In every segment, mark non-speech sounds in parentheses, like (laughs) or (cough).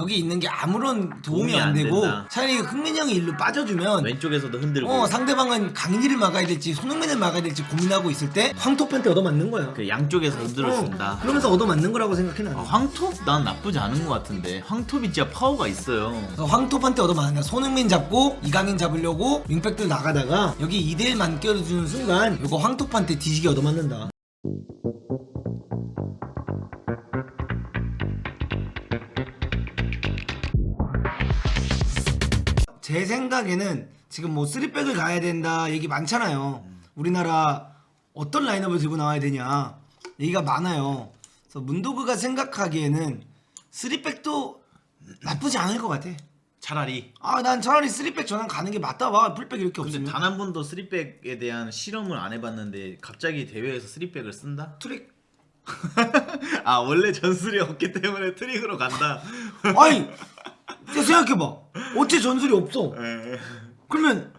여기 있는 게 아무런 도움이, 도움이 안 안 되고 된다. 차라리 흥민이 형이 일로 빠져주면 왼쪽에서도 흔들고 어 상대방은 강인이를 막아야 될지 손흥민을 막아야 될지 고민하고 있을 때 황토한테 얻어맞는 거야. 그 양쪽에서 흔들어 어, 준다. 그러면서 얻어맞는 거라고 생각해 나는. 아, 황톱 난 나쁘지 않은 것 같은데 황톱이 진짜 파워가 있어요. 그래서 황토한테 얻어맞는다. 손흥민 잡고 이강인 잡으려고 윙백들 나가다가 여기 2대1 만껴주는 순간 이거 황토한테 뒤지게 얻어맞는다. 제 생각에는 지금 뭐 3백을 가야 된다 얘기 많잖아요. 우리나라 어떤 라인업을 들고 나와야 되냐 얘기가 많아요. 그래서 문도그가 생각하기에는 3백도 나쁘지 않을 것 같아. 차라리. 아 난 차라리 3백 전환 가는 게 맞다 봐. 풀백 이렇게 근데 없으면. 단 한 번도 3백에 대한 실험을 안 해봤는데 갑자기 대회에서 3백을 쓴다? 트릭. (laughs) 아 원래 전술이 없기 때문에 트릭으로 간다. 아니 생각해봐. 어째 전술이 없어. 에, 그러면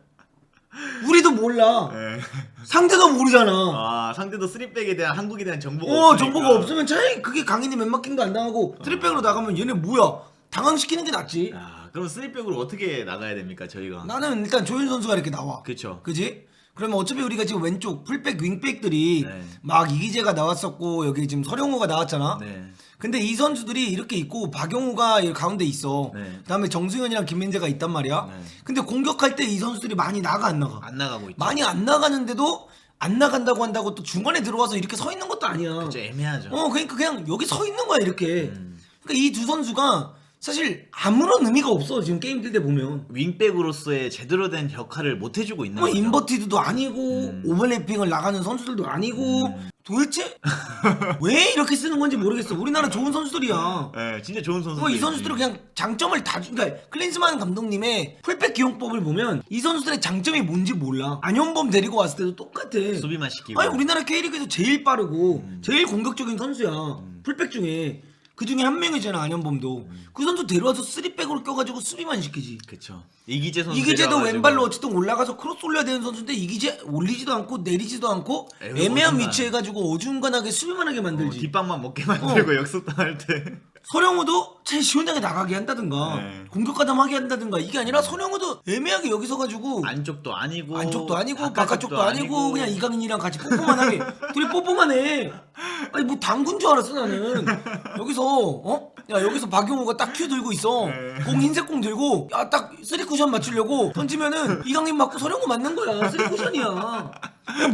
우리도 몰라. 에. 상대도 모르잖아. 아 상대도 3백에 대한 한국에 대한 정보가 어. 정보가 없으면 차라리 그게 강인이 맨마킹도 안 당하고 트릭백으로 나가면 얘네 뭐야? 당황시키는 게 낫지. 아 그럼 3백으로 어떻게 나가야 됩니까 저희가? 나는 일단 조윤 선수가 이렇게 나와. 그쵸. 그지? 그러면 어차피 우리가 지금 왼쪽 풀백 윙백들이 네. 막 이기재가 나왔었고 여기 지금 서령호가 나왔잖아. 네. 근데 이 선수들이 이렇게 있고 박용우가 여기 가운데 있어. 네. 그다음에 정승현이랑 김민재가 있단 말이야. 네. 근데 공격할 때 이 선수들이 많이 나가 안 나가? 안 나가고 있죠. 많이 안 나가는데도 안 나간다고 한다고 또 중간에 들어와서 이렇게 서 있는 것도 아니야. 좀 애매하죠. 어, 그러니까 그냥 여기 서 있는 거야 이렇게. 음. 그러니까 이 두 선수가 사실 아무런 의미가 없어 지금 게임 뛸때 보면. 윙백으로서의 제대로 된 역할을 못 해주고 있는 뭐 거죠. 인버티드도 아니고 음. 오버래핑을 나가는 선수들도 아니고 도대체 왜 이렇게 쓰는 건지 모르겠어. 우리나라 좋은 선수들이야. 네, 진짜 좋은 선수. 어, 이 선수들은 그냥 장점을 다 주, 그러니까 클린스만 감독님의 풀백 기용법을 보면 이 선수들의 장점이 뭔지 몰라. 안현범 데리고 왔을 때도 똑같아. 수비만 시키고. 아니 우리나라 K리그에서 제일 빠르고 음. 제일 공격적인 선수야. 풀백 중에 그 중에 한 명이잖아 안현범도. 그 선수 데려와서 쓰리백으로 껴가지고 수비만 시키지. 그쵸. 이기재 선수. 이기재도 데려와가지고 왼발로 어쨌든 올라가서 크로스 올려야 되는 선수인데 이기재 올리지도 않고 내리지도 않고 애매한. 위치에 가지고 어중간하게 수비만 하게 어, 만들지. 뒷방만 먹게 만들고 (laughs) 어. 역습당할 때. 서령우도 제일 시원하게 나가게 한다든가 네. 공격 가담 하게 한다든가 이게 아니라 서령우도 애매하게 여기 서 가지고 안쪽도 아니고. 안쪽도 아니고 바깥쪽도 아니고 그냥 이강인이랑 같이 뽀뽀만 하게 둘이 뽀뽀만 해 아니 뭐 당군 줄 알았어 나는 여기서 어? 야 여기서 박용호가 딱 큐 들고 있어 네. 공 흰색 공 들고 야 딱 쓰리 쿠션 맞추려고 던지면은 이강인 맞고 서령우 맞는 거야 쓰리 쿠션이야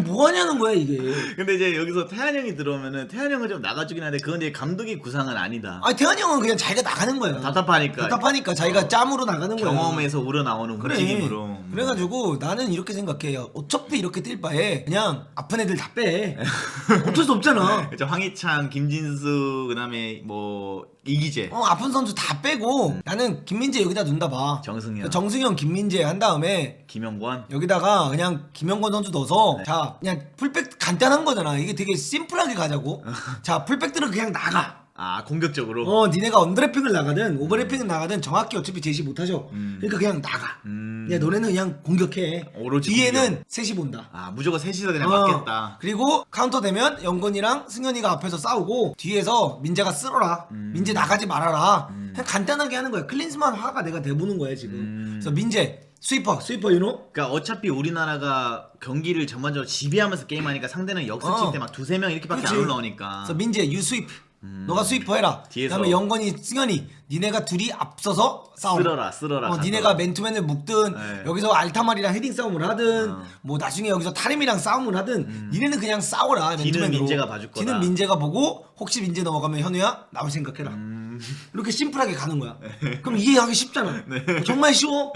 뭐 하냐는 거야 이게 근데 이제 여기서 태한 형이 들어오면은 태한 형은 좀 나가주긴 하는데 그건 이제 감독의 구상은 아니다. 아니 태환이 형은 그냥 자기가 나가는 거야 답답하니까. 답답하니까 자기가 짬으로 나가는 거야 경험에서 우러나오는 그래. 움직임으로. 그래가지고 나는 이렇게 생각해요. 어차피 이렇게 뛸 바에 그냥 아픈 애들 다 빼. (laughs) 어쩔 수 없잖아. (laughs) 그쵸, 황희찬, 김진수, 그다음에 뭐 이기재, 어 아픈 선수 다 빼고 나는 김민재 여기다 둔다 봐. 정승현, 정승현, 김민재 한 다음에 김영권. 여기다가 그냥 김영권 선수 넣어서 자 그냥 풀백 간단한 거잖아. 이게 되게 심플하게 가자고. 자 풀백들은 그냥 나가. 아 공격적으로. 어 니네가 언더래핑을 나가든 오버래핑을 나가든 정확히 어차피 제시 못하죠. 음. 그러니까 그냥 나가. 음. 야 너네는 그냥 공격해. 오로지 뒤에는 공격. 셋이 본다. 아 무조건 셋이서 그냥 어, 맞겠다. 그리고 카운터 되면 영건이랑 승현이가 앞에서 싸우고 뒤에서 민재가 쓸어라. 음. 민재 나가지 말아라. 그냥 간단하게 하는 거야. 클린스만 화가 내가 내보는 거야 지금. 음. 그래서 민재 스위퍼 스위퍼 유노. 그러니까 어차피 우리나라가 경기를 전반적으로 지배하면서 게임하니까 상대는 역습칠 어. 때막 두세 명 이렇게밖에 그치. 안 올라오니까. 그래서 민재 유 스위프. 너가 스위퍼 해라. 음. 뒤에서. 그다음에 영건이 승현이 니네가 둘이 앞서서 싸워. 쓸어라, 쓸어라, 어. 니네가 맨투맨을 묶든 네. 여기서 알타말이랑 헤딩 싸움을 하든 어. 뭐 나중에 여기서 타림이랑 싸움을 하든 니네는 그냥 싸워라. 뒤는 맨투맨으로. 민재가 봐줄 거다. 뒤는 민재가 보고 혹시 민재 넘어가면 현우야 나올 생각해라. 음. 이렇게 심플하게 가는 거야. 그럼 이해하기 쉽잖아. (laughs) 네. 어, 정말 쉬워?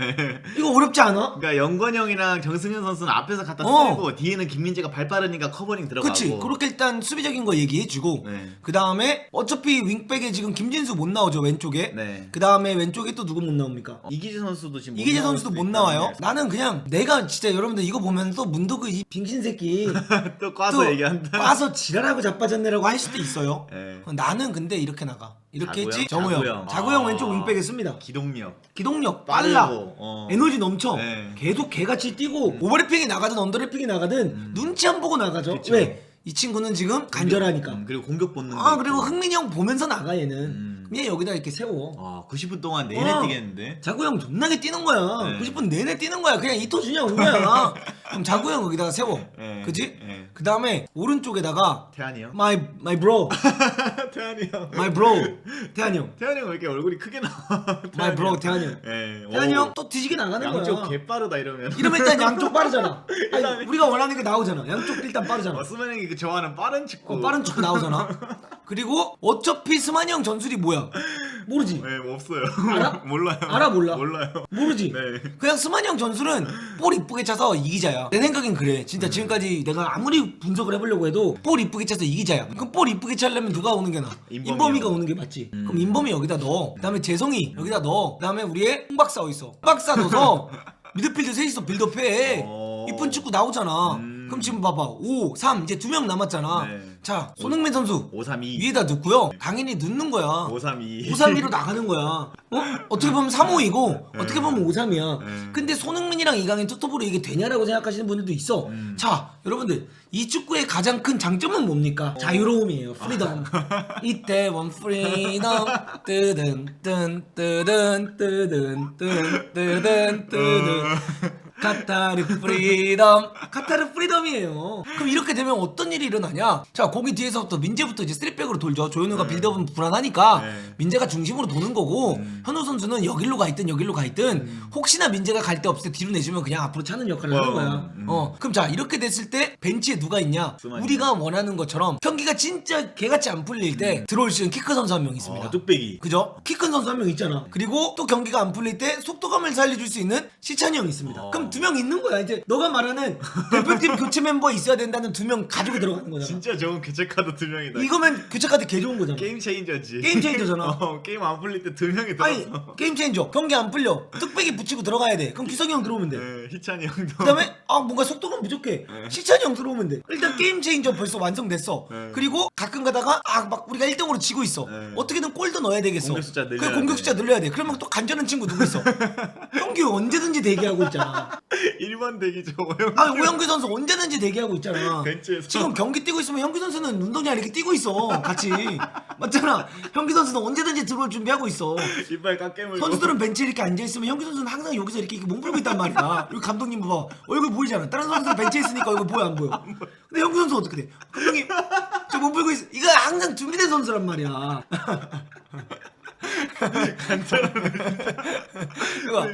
이거 어렵지 않아? 그러니까 영건 형이랑 정승현 선수는 앞에서 갖다 어. 쓰고 뒤에는 김민재가 발 빠르니까 커버링 들어가고. 그치. 그렇게 일단 수비적인 거 얘기해주고 네. 그 다음에 어차피 윙백에 지금 김진수 못 나오죠 왼쪽에. 네. 그 다음에 왼쪽에 또 누구 못 나옵니까? 어, 이기재 선수도 지금 못 이기재 나올 선수도 수도 못 있다. 나와요. 네. 나는 그냥 내가 진짜 여러분들 이거 보면서 문도그 이 빙신 새끼 (laughs) 또 꽈서 또 얘기한다. 꽈서 지랄하고 자빠졌네라고 할 수도 있어요. 네. 나는 근데 이렇게 나가. 이렇게 자구형? 했지? 정우형. 자구형. 자구형 아. 왼쪽 윙백에 씁니다. 기동력. 기동력 빨라 빠르고, 어. 에너지 넘쳐 네. 음. 계속 개같이 뛰고 오버래핑이 나가든 언더래핑이 나가든 눈치 안 보고 나가죠 그쵸. 왜? 이 친구는 지금 간절하니까 음, 그리고 공격 본능. 아 그리고 흥민이 형 보면서 나가 얘는 음. 얘 여기다 이렇게 세워. 아 90분 동안 내내 어. 뛰겠는데. 자구 형 존나게 뛰는 거야. 네. 90분 내내 뛰는 거야. 그냥 이토 주냐 온 거야. (laughs) 그럼 자구 형 여기다가 세워. 네. 그지? 네. 그 다음에 오른쪽에다가 태환이 형. my my bro, (laughs) 태환이 형. my bro, 태환이 형, 태환이 형 왜 이렇게 얼굴이 크게 나와? (laughs) my bro 태환이 형. 예. 태환이 오. 형 또 뒤지게 나가는 양쪽 거야. 개 빠르다 이러면. 이러면 일단 양쪽 빠르잖아. (laughs) 아니, 우리가 원하는 게 나오잖아. 양쪽 일단 빠르잖아. 어, 스만 형이 그 좋아하는 빠른 축구. 어, 빠른 축구 나오잖아. 그리고 어차피 스만이 형 전술이 뭐야? 모르지. 네, 뭐 없어요. 알아? 몰라요. 알아, 몰라? 몰라요. 모르지. 네. 그냥 스만이 형 전술은 볼 이쁘게 차서 이기자야. 내 생각엔 그래. 진짜 음. 지금까지 내가 아무리 분석을 해보려고 해도 볼 이쁘게 차서 이기자야. 그럼 볼 이쁘게 차려면 누가 오는 게 나? 인범이요. 음. 인범이가 오는 게 맞지. 그럼 인범이 여기다 넣어. 그 다음에 재성이 여기다 넣어. 그 다음에 우리의 홍 박사 어디 있어? 홍 박사 넣어서 (laughs) 미드필드 셋이서 빌드업해. 오. 이쁜 축구 나오잖아. 음. 그럼 지금 봐봐. 5, 3 이제 두 명 남았잖아. 네. 자 손흥민 선수 532. 위에다 넣고요. 당연히 넣는 거야. 532. 532로 나가는 거야. 어? 어떻게 보면 3호이고 어떻게 보면 53이야. 네. 근데 손흥민이랑 이강인 투톱으로 이게 되냐라고 생각하시는 분들도 있어. 음. 자, 여러분들 이 축구의 가장 큰 장점은 뭡니까? 자유로움이에요. 프리덤. (laughs) 이태원 프리덤. 뜨든 뜬 뜨든 뜨든 뜬 뜨든 뜨든. 카타르 프리덤 카타르 프리덤이에요 그럼 이렇게 되면 어떤 일이 일어나냐 자 거기 뒤에서부터 민재부터 이제 쓰리백으로 돌죠 조현우가 빌드업은 불안하니까 네. 민재가 중심으로 도는 거고 현우 선수는 여길로 가 있든 여길로 가 있든 혹시나 민재가 갈 데 없을 때 뒤로 내주면 그냥 앞으로 차는 역할을 하는 어, 거야 음. 어 그럼 자 이렇게 됐을 때 벤치에 누가 있냐 수만이. 우리가 원하는 것처럼 경기가 진짜 개같이 안 풀릴 때 들어올 수 있는 키크 선수 한 명 있습니다 어, 뚝배기. 그죠? 키 큰 선수 한 명 있잖아. 그리고 또 경기가 안 풀릴 때 속도감을 살려줄 수 있는 시찬이 형 있습니다. 어. 그럼 두 명 있는 거야. 이제 너가 말하는 대표팀 교체 멤버 있어야 된다는 두 명 가지고 들어가는 거잖아. 진짜 좋은 교체 카드 두 명이다. 이거면 교체 카드 개 좋은 거잖아. 게임 체인저지. 게임 체인저잖아. (laughs) 어, 게임 안 풀릴 때 두 명이 아니 들어서. 게임 체인저 경기 안 풀려 뚝배기 붙이고 들어가야 돼. 그럼 기성이 형 들어오면 돼. 네, 희찬이 형도. 그다음에 아 뭔가 속도감 부족해. 시찬이 형 들어오면 돼. 일단 게임 체인저 벌써 완성됐어. 네. 그리고 가끔 가다가 아 막 우리가 1등으로 지고 있어. 네. 어떻게든 골도 넣어야 되겠어. 공격 숫자 늘려야 그래, 공격 돼. 숫자 늘려야 돼. 그러면 또 간절한 친구 누구 있어? (laughs) 형규 언제든지 대기하고 있잖아. 1번 대기죠. (laughs) 오영. 아 오영규 선수 언제든지 대기하고 있잖아. 벤치에서. 지금 경기 뛰고 있으면 형규 선수는 운동장 이렇게 뛰고 있어. 같이 맞잖아. 형규 선수는 언제든지 들어올 준비하고 있어. 이빨 깎게 물고. 선수들은 벤치에 이렇게 앉아 있으면 형규 선수는 항상 여기서 이렇게 몸풀고 있단 말이야. 여기 감독님 봐봐 얼굴 보이잖아. 다른 선수들 벤치에 있으니까 얼굴 보여 안 보여? 근데 형규 선수 어떻게 돼? 감독님 저 몸풀고 있어. 이거 항상 준비된 선수란 말이야. 이거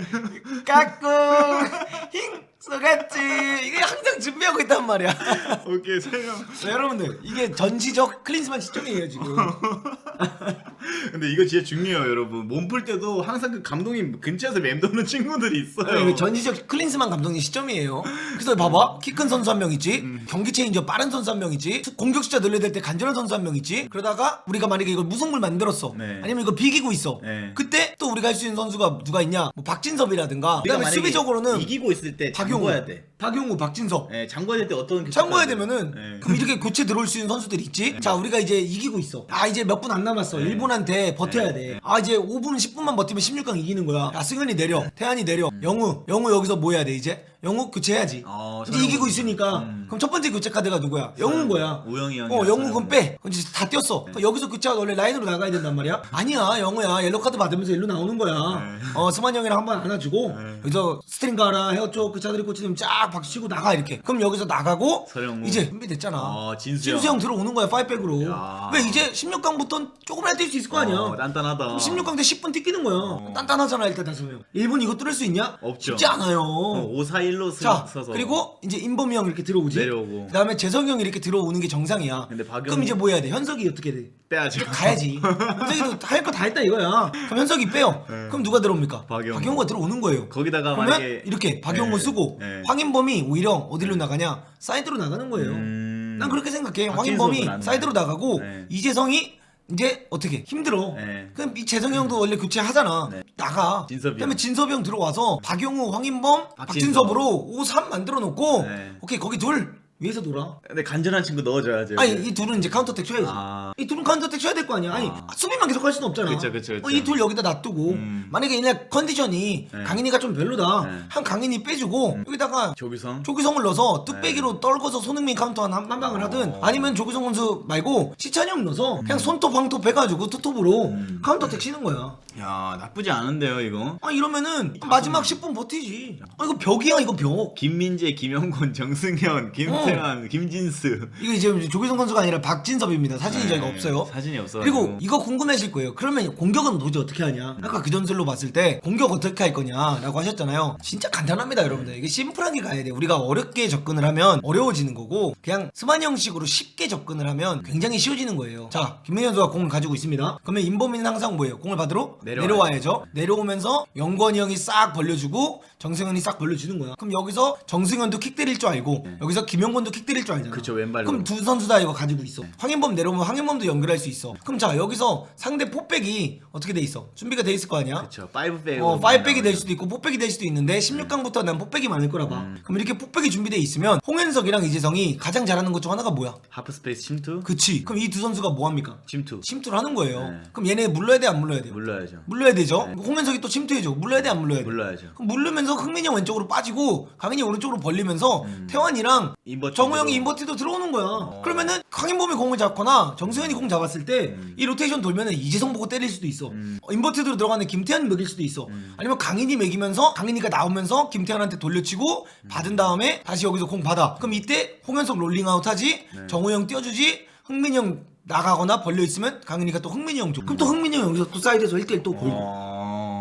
까꿍 힝 쏘갔지 이게 항상 준비하고 있단 말이야. 오케이 세 명. 자, 여러분들 이게 전시적 클린스만 시점이에요 지금. (laughs) (laughs) 근데 이거 진짜 중요해요, 여러분. 몸 풀 때도 항상 그 감독님 근처에서 맴도는 (laughs) 친구들이 있어요. 네, 이거 전시적 클린스만 감독님 시점이에요. 그래서 봐봐 키 큰 선수 한 명 있지, 경기 체인저 빠른 선수 한 명 있지, 투- 공격 숫자 늘려야 될 때 간절한 선수 한 명 있지. 그러다가 우리가 만약에 이걸 무승부를 만들었어, 네. 아니면 이거 비기고 있어. 네. 그때 또 우리가 할 수 있는 선수가 누가 있냐? 뭐 박진섭이라든가. 우리가 그다음에 만약에 수비적으로는 이기고 있을 때 박용우, 잠궈야 돼. 박용우, 박진섭. 예, 잠궈야 될 때 어떤 교체 참고해야 카드? 되면은 예. 그럼 이렇게 교체 들어올 수 있는 선수들이 있지. 자 우리가 이제 이기고 있어. 아 이제 몇 분 안 남았어. 일본 한테 버텨야 돼. 아 이제 5분 10분만 버티면 16강 이기는 거야. 야 승현이 내려. 태환이 내려. 영우 영우 여기서 뭐 해야 돼 이제? 영우 교체해야지. 어, 이제 이기고 선수. 있으니까 음. 그럼 첫 번째 교체 카드가 누구야? 영우인 거야. 우영이 형이 어 왔어요. 그럼 빼. 그럼 이제 다 뛰었어. 그럼 여기서 교체하고 원래 라인으로 나가야 된단 말이야. (laughs) 아니야 영우야 옐로 카드 받으면서 일로 나오는 거야. 네. 어 스만 형이랑 한번 안아주고 여기서 스트링 가라 헤어 쪽 교차들이 코치님 쫙 박수 치고 나가 이렇게. 그럼 여기서 나가고 서영우. 이제 준비됐잖아. 어, 진수 형 들어오는 거야 파이백으로. 야. 왜 이제 16강부터 조금이나 뛸수 있을 거 아니야. 어, 단단하다. 그럼 16강 때 10분 뛰기는 거야. 단단하잖아 일단 다섯 명. 1분 이거 뚫을 수 있냐? 없죠. 쉽지 않아요. 어, 5, 4, 1로 자 서서. 그리고 이제 인범이 형 이렇게 들어오지. 내려오고. 그다음에 재성이 형이 이렇게 들어오는 게 정상이야. 근데 박영우- 그럼 이제 뭐 해야 돼? 현석이 어떻게 돼? 빼야죠. 가야지. 현석이도 할 거 다 했다 이거야. 그럼 현석이 빼요. 그럼 누가 들어옵니까? 박영우. 가 들어오는 거예요. 거기다가 그러면 만약에- 이렇게 박영우 네, 쓰고 네. 황인범이 오히려 어디로 나가냐? 사이드로 나가는 거예요. 음. 난 그렇게 생각해. 박진섭은 황인범이 안 사이드로 돼. 나가고 네. 이재성이 이제 어떻게 힘들어. 네. 그럼 이 재성이 형도 원래 교체하잖아. 네. 나가. 진섭이 그다음에 형. 진섭이 형 들어와서 박용우, 황인범, 박진섭. 박진섭으로 5, 3 만들어 놓고 네. 오케이 거기 둘 위에서 놀아. 근데 간절한 친구 넣어줘야죠. 아니 이 둘은 이제 카운터 택 쳐야지. 아. 이 둘은 카운터 택 쳐야 될 거 아니야. 아니 아. 수비만 계속 할 수는 없잖아. 그쵸, 그쵸, 그쵸. 이둘 여기다 놔두고 음. 만약에 이날 컨디션이 네. 강인이가 좀 별로다. 네. 한 강인이 빼주고 여기다가 조규성. 조규성을 넣어서 뚝배기로 떨궈서 손흥민 카운터 한, 한 방을 하든 어. 아니면 조규성 선수 말고 시찬이 형 넣어서 그냥 손톱 황톱 해가지고 투톱으로 카운터 택 치는 거야. 야 나쁘지 않은데요 이거. 아 이러면은 마지막 10분 버티지. 아 이거 벽이야 이거 벽. 김민재, 김영곤, 정승현, 김 태환, 김진수. 이거 이제 조규성 선수가 아니라 박진섭입니다. 사진이 저희가 없어요. 네, 사진이 없어. 그리고 이거 궁금해하실 거예요. 그러면 공격은 도대체 어떻게 하냐? 아까 그 전술로 봤을 때 공격 어떻게 할 거냐라고 하셨잖아요. 진짜 간단합니다, 여러분들. 이게 심플하게 가야 돼. 우리가 어렵게 접근을 하면 어려워지는 거고 그냥 스만 형식으로 쉽게 접근을 하면 굉장히 쉬워지는 거예요. 자, 김민현 선수가 공을 가지고 있습니다. 그러면 임범민은 항상 뭐예요? 공을 받으러 내려와야죠. 내려와야죠. 내려오면서 영권이 형이 싹 벌려주고 정승현이 싹 벌려주는 거야. 그럼 여기서 정승현도 킥 때릴 줄 알고 여기서 김영권 도 킥 때릴 줄 알잖아. 네. 그쵸, 왼발로. 그럼 두 선수 다 이거 가지고 있어. 황인범 내려오면 황인범도 연결할 수 있어. 그럼 자 여기서 상대 포백이 어떻게 돼 있어? 준비가 돼 있을 거 아니야? 그쵸. 파이브 백. 어, 파이백이 될 수도 있고 포백이 될 수도 있는데 16강부터 난 포백이 많을 거라 봐. 음. 그럼 이렇게 포백이 준비돼 있으면 홍현석이랑 이재성이 가장 잘하는 것 중 하나가 뭐야? 하프 스페이스 침투. 그치. 그럼 이 두 선수가 뭐 합니까? 침투. 침투를 하는 거예요. 네. 그럼 얘네 물러야 돼 안 물러야 돼? 물러야죠. 물러야 되죠. 홍현석이 또 침투해줘. 물러야 돼 안 물러야 돼? 물러야죠. 그럼 물르면서 흥민이 형 왼쪽으로 빠지고 강인이 오른쪽으로 벌리면서 태환이랑 인버 티드 정우영이. 인버티도 들어오는 거야. 그러면은 강인범이 공을 잡거나 정승현이 공 잡았을 때 이 로테이션 돌면은 이재성 보고 때릴 수도 있어. 어, 인버티드로 들어가는 김태환이 먹일 수도 있어. 아니면 강인이 먹이면서 강인이가 나오면서 김태환한테 돌려치고 받은 다음에 다시 여기서 공 받아. 그럼 이때 홍현석 롤링아웃 하지. 정우영 띄워주지. 흥민이 형 나가거나 벌려 있으면 강인이가 또 흥민이 형 줘. 그럼 또 흥민이 형 여기서 또 사이드에서 1대1 또 골.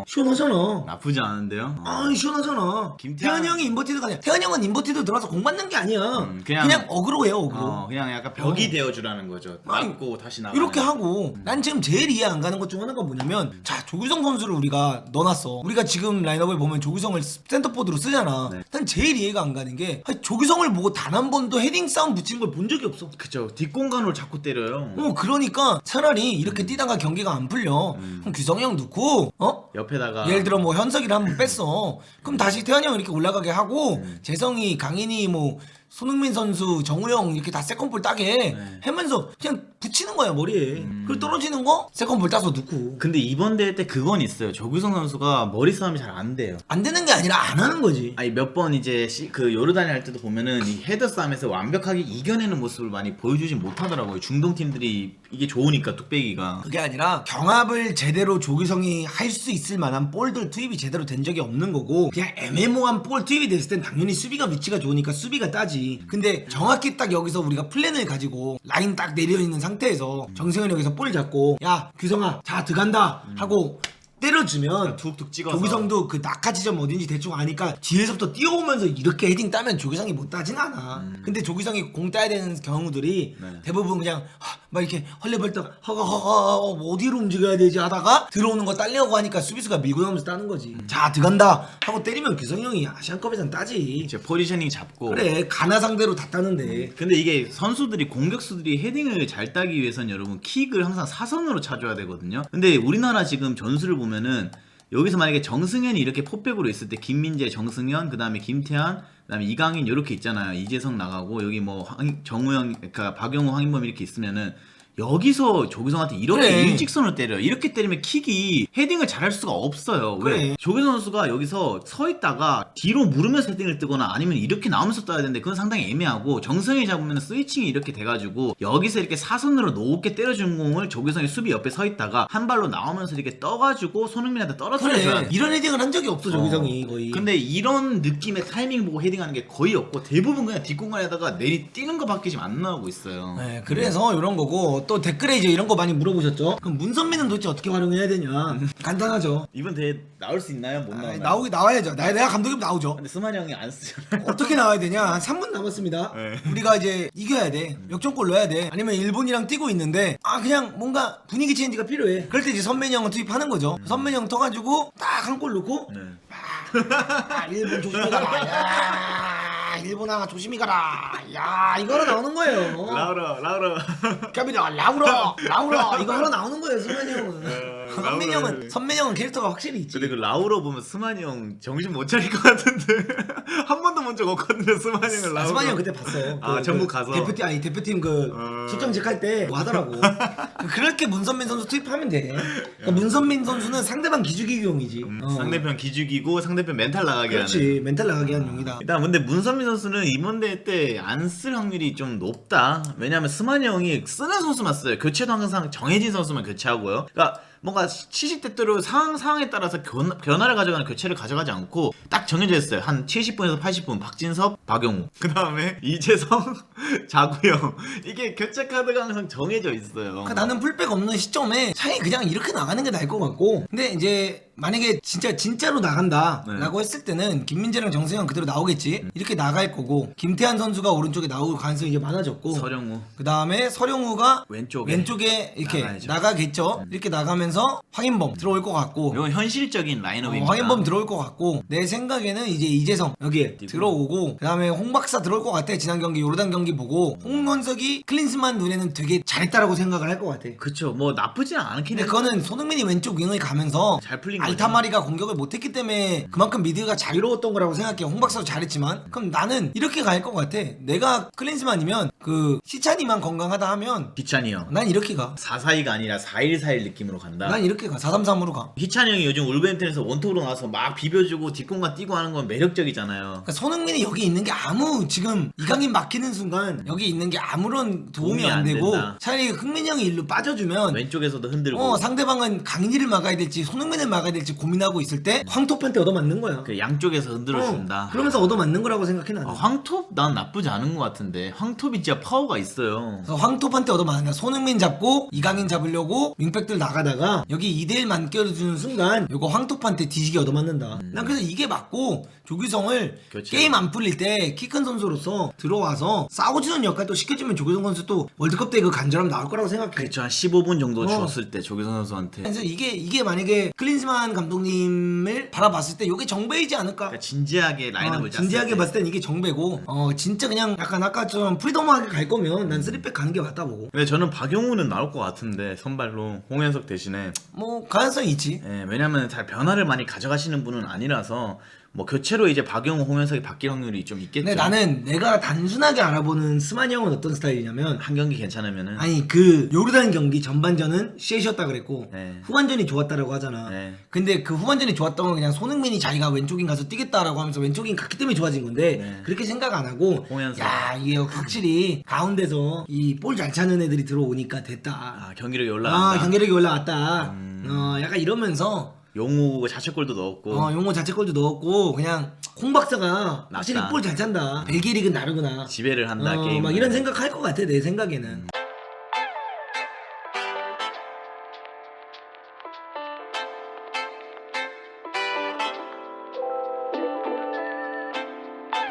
어. 시원하잖아. 나쁘지 않은데요. 아 시원하잖아. 김태환- 태환 형이 인버티드가 아니야. 태환 형은 인버티드 들어가서 공 받는 게 아니야. 음, 그냥, 그냥- 어그로예요 어그로. 어, 그냥 약간 벽이 어. 되어주라는 거죠. 아니, 맞고 다시 나가. 이렇게 하고 난 지금 제일 이해 안 가는 것 중 하나가 뭐냐면 자 조규성 선수를 우리가 넣어놨어 우리가 지금 라인업을 보면 조규성을 센터포드로 쓰잖아 네. 난 제일 이해가 안 가는 게 아니, 조규성을 보고 단 한 번도 헤딩 싸움 붙이는 걸 본 적이 없어 그쵸. 뒷공간으로 자꾸 때려요. 어 그러니까 차라리 이렇게 뛰다가 경기가 안 풀려 그럼 규성이 형 넣고 어? 옆에 다가 예를 들어 뭐 현석이를 한번 뺐어. 그럼 다시 태환이 형 이렇게 올라가게 하고 재성이, 강인이 뭐 손흥민 선수, 정우영 이렇게 다 세컨볼 따게 하면서 그냥 붙이는 거야 머리에. 그리고 떨어지는 거 세컨볼 따서 넣고. 근데 이번 대회 때 그건 있어요. 조규성 선수가 머리 싸움이 잘 안 돼요. 안 되는 게 아니라 안 하는 거지. 아니 몇 번 이제 시- 그 요르단이 할 때도 보면은 이 헤더 싸움에서 완벽하게 이겨내는 모습을 많이 보여주지 못하더라고요. 중동 팀들이 이게 좋으니까 뚝배기가. 그게 아니라 경합을 제대로 조기성이 할 수 있을 만한 볼들 투입이 제대로 된 적이 없는 거고 그냥 애매모호한 볼 투입이 됐을 땐 당연히 수비가 위치가 좋으니까 수비가 따지 근데 정확히 딱 여기서 우리가 플랜을 가지고 라인 딱 내려 있는 상태에서 정승현이 여기서 볼 잡고 야 규성아 자 들어간다 하고 때려주면 툭툭 찍어서. 조기성도 그 낙하 지점 어딘지 대충 아니까 뒤에서부터 뛰어오면서 이렇게 헤딩 따면 조기성이 못 따진 않아. 근데 조기성이 공 따야 되는 경우들이 음. 네. 대부분 그냥 하, 막 이렇게 헐레벌떡 뭐 어디로 움직여야 되지 하다가 들어오는 거 딸려고 하니까 수비수가 밀고 나오면서 따는 거지. 음. 자 들어간다 하고 때리면 규성이 형이 아시안컵에선 따지. 이제 포지셔닝 잡고. 그래 가나 상대로 다 따는데. 근데 이게 선수들이 공격수들이 헤딩을 잘 따기 위해선 여러분 킥을 항상 사선으로 차줘야 되거든요. 근데 우리나라 지금 전술을 보면은 여기서 만약에 정승현이 이렇게 포백으로 있을 때 김민재, 정승현, 그다음에 김태환, 그다음에 이강인 이렇게 있잖아요. 이재성 나가고 여기 뭐 황- 정우영, 그러니까 박영호, 황인범 이렇게 있으면은 여기서 조규성한테 이렇게 그래. 일직선을 때려요. 이렇게 때리면 킥이 헤딩을 잘할 수가 없어요. 왜? 그래. 조규성 선수가 여기서 서 있다가 뒤로 물으면서 헤딩을 뜨거나 아니면 이렇게 나오면서 떠야 되는데 그건 상당히 애매하고 정성이 잡으면 스위칭이 이렇게 돼가지고 여기서 이렇게 사선으로 높게 때려준 공을 조규성이 수비 옆에 서 있다가 한 발로 나오면서 이렇게 떠가지고 손흥민한테 떨어뜨려줘야 그래 돼. 이런 헤딩을 한 적이 없어 조기성이 거의. 근데 이런 느낌의 타이밍 보고 헤딩하는 게 거의 없고 대부분 그냥 뒷공간에다가 내리 뛰는 거밖에 지금 안 나오고 있어요. 네, 그래서 이런 거고 또 댓글에 이제 이런 거 많이 물어보셨죠. 그럼 문선민은 도대체 어떻게 활용해야 되냐? (laughs) 간단하죠. 이번 대회 나올 수 있나요? 못 아, 나오나요? 나오기 나와야죠. 나, 내가 감독이면 나오죠. 근데 스마리 형이 안 쓰잖아요. (laughs) 어떻게 나와야 되냐? 한 3분 남았습니다. 네. 우리가 이제 이겨야 돼. 역전골 넣어야 돼. 아니면 일본이랑 뛰고 있는데 아 그냥 뭔가 분위기 체인지가 필요해. 그럴 때 이제 선맨이 형을 투입하는 거죠. 선맨이 형 터가지고 딱 한 골 넣고 네. 아, 일본. (laughs) 야, 일본아 조심히 가라. 야 이거 하나 나오는 거예요. 라우라 라우라 갑니다 라우라 라우라 이거 하나 나오는 거예요 선맨이 형은. 선민 형은 선민 형은 캐릭터가 확실히 있지. 근데 그 라우로 보면 스만이 형 정신 못 차릴 것 같은데 (laughs) 한 번도 본 적 없거든요 스만이 형을 라우로 스만이 형 그때 봤어. 아, 전북 가서? 대표팀 아니 대표팀 그 어. 출정직 할때 하더라고. (laughs) 그- 그렇게 문선민 선수 투입하면 돼. 그러니까 문선민 선수는 상대방 기죽이기용이지. 음, 어. 상대편 기죽이고 상대편 멘탈 나가게 하는 그렇지 멘탈 나가게 하는 용이다. 일단 근데 문선민 선수는 이번 대회 때 안 쓸 확률이 좀 높다. 왜냐하면 스만이 형이 쓰는 선수만 써요. 교체도 항상 정해진 선수만 교체하고요. 그러니까 뭔가 시식 때때로 상황 상황에 따라서 변, 변화를 가져가는 교체를 가져가지 않고 딱 정해져 있어요. 한 70분에서 80분 박진섭, 박용우. (laughs) 그 다음에 이재성, (laughs) 자구형. 이게 교체 카드가 항상 정해져 있어요. 그러니까 나는 풀백 없는 시점에 차라리 그냥 이렇게 나가는 게 나을 것 같고 근데 이제 만약에 진짜 진짜로 나간다라고 네. 했을 때는 김민재랑 정승현 그대로 나오겠지 이렇게 나갈 거고 김태환 선수가 오른쪽에 나올 가능성이 이제 많아졌고 서령우 그 다음에 서령우가 왼쪽에 왼쪽에 이렇게 나가야죠. 나가겠죠 이렇게 나가면서 황인범 들어올 것 같고 이건 현실적인 어, 라인업입니다. 황인범 들어올 것 같고 내 생각에는 이제 이재성 여기에 뛰고. 들어오고 그다음에 홍박사 들어올 것 같아 지난 경기 요르단 경기 보고 홍건석이 클린스만 눈에는 되게 잘했다라고 생각을 할 것 같아 그쵸 뭐 나쁘진 않긴 근데 해. 그거는 손흥민이 왼쪽 윙을 가면서 잘 풀린. 알타마리가 공격을 못했기 때문에 그만큼 미드가 자유로웠던 거라고 생각해 홍 박사도 잘했지만 그럼 나는 이렇게 갈 것 같아 내가 클린스만이면 그 시찬이만 건강하다 하면 기찬이 형. 난 이렇게 가 4-4-2가 아니라 4-1-4-1 느낌으로 간다. 난 이렇게 가 433으로 가 희찬이 형이 요즘 울버햄튼에서 원톱으로 나와서 막 비벼주고 뒷공간 뛰고 하는 건 매력적이잖아요. 그러니까 손흥민이 여기 있는 게 아무 지금 이강인 막히는 순간 여기 있는 게 아무런 도움이, 도움이 안 안 되고 된다. 차라리 흥민이 형이 일로 빠져주면 왼쪽에서도 흔들고 어 상대방은 강인이를 막아야 될지 손흥민을 막아야 될지 고민하고 있을 때 황톱한테 얻어맞는 거야 그 양쪽에서 흔들어준다. 어, 그러면서 얻어맞는 거라고 생각해 나는 아, 황톱 난 나쁘지 않은 것 같은데 황톱이 진짜 파워가 있어요. 그래서 황톱한테 얻어맞는 거야 손흥민 잡고 이강인 잡으려고 윙백들 나가다가 여기 2대1 만껴주는 순간 요거 황톱한테 뒤지게 얻어맞는다 난 그래서 이게 맞고 조규성을 음. 교체. 게임 안 풀릴 때 키 큰 선수로서 들어와서 싸워주는 역할도 시켜주면 조규성 선수 또 월드컵 때 그 간절함 나올 거라고 생각해 그렇죠 한 15분 정도 어. 주었을 때 조기선 선수한테 그래서 이게 이게 만약에 클린스만 감독님을 바라봤을 때 이게 정배이지 않을까? 그러니까 진지하게 라인업을 어, 짰을 진지하게 때. 봤을 땐 이게 정배고. 어 진짜 그냥 약간 아까처럼 프리덤하게 갈 거면 난 쓰리백 가는 게 맞다 보고. 근데 저는 박용우는 나올 것 같은데 선발로. 홍현석 대신에. 뭐 가능성이 있지. 예, 왜냐면 잘 변화를 많이 가져가시는 분은 아니라서 뭐 교체로 이제 박용우 홍현석이 바뀔 확률이 좀 있겠죠. 근데 나는 내가 단순하게 알아보는 스마니 형은 어떤 스타일이냐면 한 경기 괜찮으면은 아니 그 요르단 경기 전반전은 쉐이셨다 그랬고 네. 후반전이 좋았다라고 하잖아 네. 근데 그 후반전이 좋았던 건 그냥 손흥민이 자기가 왼쪽인 가서 뛰겠다라고 하면서 왼쪽인 갔기 때문에 좋아진 건데 네. 그렇게 생각 안 하고 홍현석. 야 이게 확실히 가운데서 이 볼 잘 차는 애들이 들어오니까 됐다 아, 경기력이 올라간다. 아 경기력이 올라왔다 음. 어 약간 이러면서 용우 자책골도 넣었고 어 용호 자책골도 넣었고 그냥 홍 박사가 확실히 낫다. 볼 잘 찬다 벨기에 리그는 다르구나 지배를 한다 어, 게임. 막 이런 생각 할 것 같아 내 생각에는 음.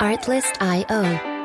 Artlist.io